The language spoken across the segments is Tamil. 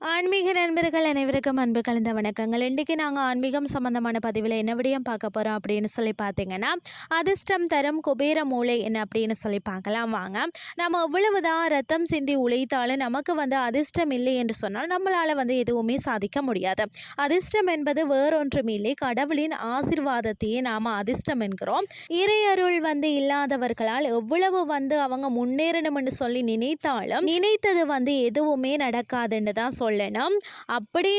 ஆன்மீக நண்பர்கள் அனைவருக்கும் அன்பு கலந்த வணக்கங்கள். இன்றைக்கி நாங்கள் ஆன்மீகம் சம்மந்தமான பதிவில் என்ன விடயம் பார்க்க போகிறோம் அப்படின்னு சொல்லி பார்த்தீங்கன்னா அதிர்ஷ்டம் தரும் குபேர மூளை என்ன அப்படின்னு சொல்லி பார்க்கலாம் வாங்க. நம்ம எவ்வளவுதான் ரத்தம் சிந்தி உழைத்தாலும் நமக்கு வந்து அதிர்ஷ்டம் இல்லை என்று சொன்னால் நம்மளால் வந்து எதுவுமே சாதிக்க முடியாது. அதிர்ஷ்டம் என்பது வேறொன்றும் இல்லை. கடவுளின் ஆசிர்வாதத்தையே நாம் அதிர்ஷ்டம் என்கிறோம். இறையருள் வந்து இல்லாதவர்களால் எவ்வளவு வந்து அவங்க முன்னேறணும்னு சொல்லி நினைத்தாலும் நினைத்தது வந்து எதுவுமே நடக்காதுன்னு தான் சொல்லணும் அப்படி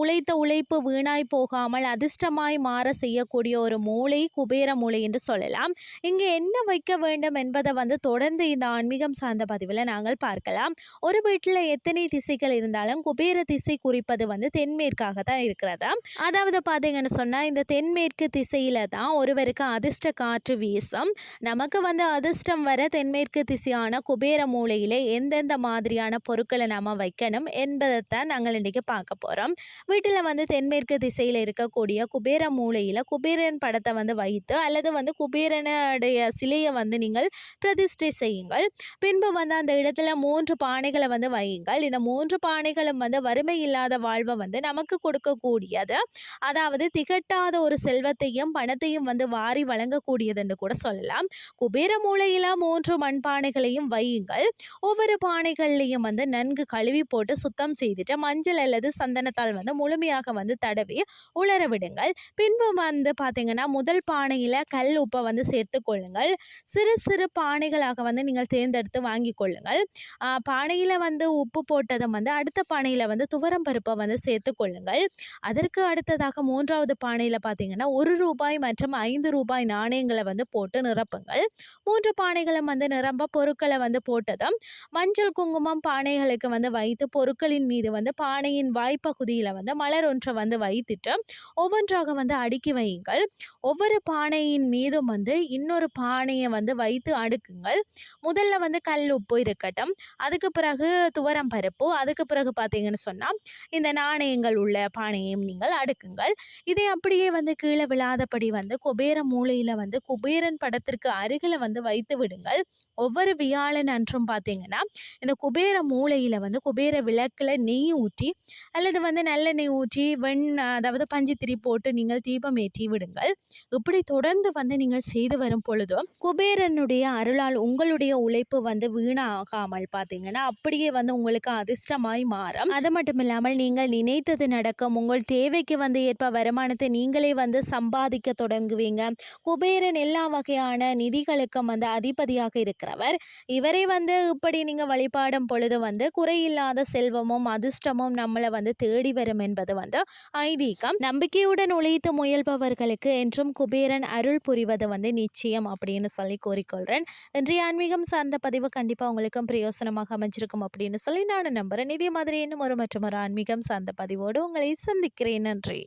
உழைத்த உழைப்பு வீணாய் போகாமல் அதிர்ஷ்டமாய் மாற செய்யக்கூடிய ஒரு மூளை குபேர மூளை என்று சொல்லலாம். இங்கே என்ன வைக்க வேண்டும் என்பதை வந்து தொடர்ந்து இந்த ஆன்மீகம் சார்ந்த பதிவில் நாங்கள் பார்க்கலாம். ஒரு வீட்டில் எத்தனை திசைகள் இருந்தாலும் குபேர திசை குறிப்பது வந்து தென்மேற்காக தான் இருக்கிறது? அதாவது பார்த்தீங்கன்னு சொன்னால் இந்த தென்மேற்கு திசையில் தான் ஒருவருக்கு அதிர்ஷ்ட காற்று வீசும். நமக்கு வந்து அதிர்ஷ்டம் வர தென்மேற்கு திசையான குபேர மூலையிலே எந்தெந்த மாதிரியான பொருட்களை நாம் வைக்கணும் என்பதை தான் நாங்கள் இன்றைக்கி பார்க்க போகிறோம் வீட்டில் வந்து தென்மேற்கு திசையில் இருக்கக்கூடிய குபேர மூலையில் குபேரன் படத்தை வந்து வைத்து அல்லது வந்து குபேரனுடைய சிலையை வந்து நீங்கள் பிரதிஷ்டை செய்யுங்கள். பின்பு வந்து அந்த இடத்துல மூன்று பானைகளை வந்து வையுங்கள். இந்த மூன்று பானைகளும் வந்து வறுமை இல்லாத வாழ்வை வந்து நமக்கு கொடுக்கக்கூடியது. அதாவது திகட்டாத ஒரு செல்வத்தையும் பணத்தையும் வந்து வாரி வழங்கக்கூடியது என்று கூட சொல்லலாம். குபேர மூலையில் மூன்று மண்பானைகளையும் வையுங்கள். ஒவ்வொரு பானைகள்லையும் வந்து நன்கு கழுவி போட்டு சுத்தம் செய்துட்டு மஞ்சள் அல்லது சந்தனத்தால் வந்து முழுமையாக வந்து தடவி உலர விடுங்கள். பின்பு வந்து பார்த்தீங்கன்னா முதல் பானையில் கல் உப்பை வந்து சேர்த்து கொள்ளுங்கள். சிறு சிறு பானைகளாக வந்து நீங்கள் தேர்ந்தெடுத்து வாங்கி கொள்ளுங்கள். பானையில் வந்து உப்பு போட்டதும் வந்து அடுத்த பானையில் வந்து துவரம் பருப்பை வந்து சேர்த்து கொள்ளுங்கள். அதற்கு அடுத்ததாக மூன்றாவது பானையில் பார்த்தீங்கன்னா ஒரு ரூபாய் மற்றும் ஐந்து ரூபாய் நாணயங்களை வந்து போட்டு நிரப்புங்கள். மூன்று பானைகளும் வந்து நிரம்ப பொருட்களை வந்து போட்டதும் மஞ்சள் குங்குமம் பானைகளுக்கு வந்து வைத்து பொருட்களின் மீது வந்து பானையின் வாய்ப்பகுதியில் வந்து மலர் ஒன்றை வந்து வைத்துட்டு ஒவ்வொன்றாக வந்து அடுக்கி வையுங்கள். ஒவ்வொரு பானையின் மீதும் வந்து இன்னொரு பானையை வந்து வைத்து அடுக்குங்கள். முதல்ல வந்து கல் உப்பு இருக்கட்டும். அதுக்கு பிறகு துவரம் பருப்பு. அதுக்கு பிறகு பார்த்தீங்கன்னு சொன்னால் இந்த நாணயங்கள் உள்ள பானையையும் நீங்கள் அடுக்குங்கள். இதை அப்படியே வந்து கீழே விழாதபடி வந்து குபேர மூலையில் வந்து குபேரன் படத்திற்கு அருகில் வந்து வைத்து விடுங்கள். ஒவ்வொரு வியாழன் அன்றும் பார்த்தீங்கன்னா இந்த குபேர மூலையில் வந்து குபேர விளக்கில் நெய் ஊற்றி அல்லது வந்து நல்லெண்ணெய் ஊற்றி வெண் அதாவது பஞ்சுத்திரி போட்டு நீங்கள் தீபம் ஏற்றி விடுங்கள். இப்படி தொடர்ந்து வந்து நீங்கள் செய்து வரும் பொழுதும் குபேரனுடைய அருளால் உங்களுடைய உழைப்பு வந்து வீணாகாமல் பார்த்தீங்கன்னா அப்படியே வந்து உங்களுக்கு அதிர்ஷ்டமாய் மாறும். அது மட்டும் இல்லாமல் நீங்கள் நினைத்தது நடக்கும். உங்கள் தேவைக்கு வந்து ஏற்ப வருமானத்தை நீங்களே வந்து சம்பாதிக்க தொடங்குவீங்க. குபேரன் எல்லா வகையான நிதிகளுக்கும் வந்து அதிபதியாக இருக்கிறவர். இவரை வந்து இப்படி நீங்கள் வழிபாடும் பொழுது வந்து குறையில்லாத செல்வமும் அது அதிர்ஷ்டமும் நம்மளை வந்து தேடி வரும் என்பது வந்து ஐதீகம். நம்பிக்கையுடன் உழைத்து முயல்பவர்களுக்கு என்றும் குபேரன் அருள் புரிவது வந்து நிச்சயம் அப்படின்னு சொல்லி கூறிக்கொள்கிறேன் இன்றைய ஆன்மீகம் சார்ந்த பதிவு கண்டிப்பாக உங்களுக்கும் பிரயோசனமாக அமைஞ்சிருக்கும் அப்படின்னு சொல்லி நான் நம்புகிறேன் இதே மாதிரி இன்னும் ஒரு மற்றும் ஒரு ஆன்மீகம் சார்ந்த பதிவோடு உங்களை சந்திக்கிறேன். நன்றி.